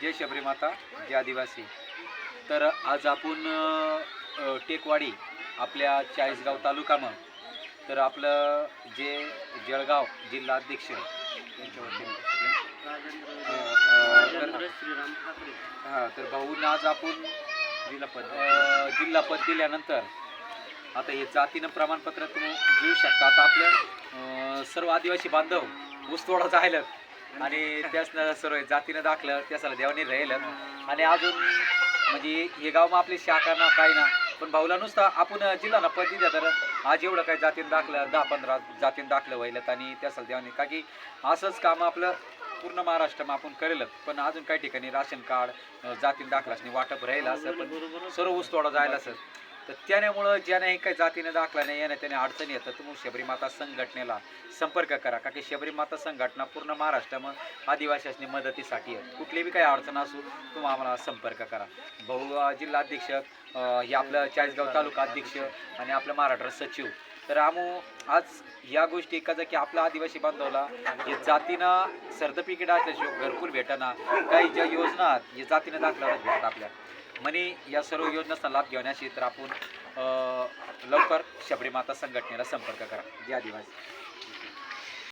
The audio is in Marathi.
जय शबरी माता जय आदिवासी. तर आज आपण टेकवाडी आपल्या चाळीसगाव तालुकामं तर आपलं जे जळगाव जिल्हा अध्यक्ष यांच्या वतीने अ, अ, तर हां तर भाऊन आज आपण जिल्हा पद जिल्हा पद दिल्यानंतर आता हे जातीनं प्रमाणपत्र तुम्ही घेऊ शकता. आता आपलं सर्व आदिवासी बांधव ऊसतोडा राहिलं आणि त्यासनं सर्व जातीनं दाखलं त्याला देवाने राहिलं. आणि अजून म्हणजे हे गाव मग आपली शाखा ना काय ना पण भाऊला नुसता आपण जिल्हा ना पद द्या तर आज एवढं काय जातीनं दाखलं दहा पंधरा जातीनं दाखलं व्हायलं आणि त्यासाला देवाने. का की असंच काम आपलं पूर्ण महाराष्ट्रमा आपण करेलच पण अजून काही ठिकाणी राशन कार्ड अ, जातीनं दाखलं वाटप राहिलं असं पण सर्व ऊस तोडा जायला असं. तर त्यामुळं ज्याने काही जातीने दाखला नाही याने त्याने अडचणी येतात. तुम्ही शबरीमाता संघटनेला संपर्क करा. कारण की शबरीमाता संघटना पूर्ण महाराष्ट्रामध्ये आदिवासींनी मदतीसाठी आहे कुठली बी काही अडचण असू तुम्ही आम्हाला संपर्क करा. बहु जिल्हाध्यक्ष जिल्हा अध्यक्ष हे आपलं चाळीसगाव तालुका अध्यक्ष आणि आपलं महाराष्ट्र सचिव. तर आमू आज या गोष्टी एका की आपला आदिवासी बांधवला हे जातीनं सर्टिफिकेट असल्याशिवाय घरकुल भेटना काही ज्या योजना आहेत, हे जातीनं दाखल्यावर भेटतात आपल्या. म्हणे या सर्व योजनांचा लाभ घेण्याची तर आपण लवकर शबरीमाता संघटनेला संपर्क करा. जय आदिवासी.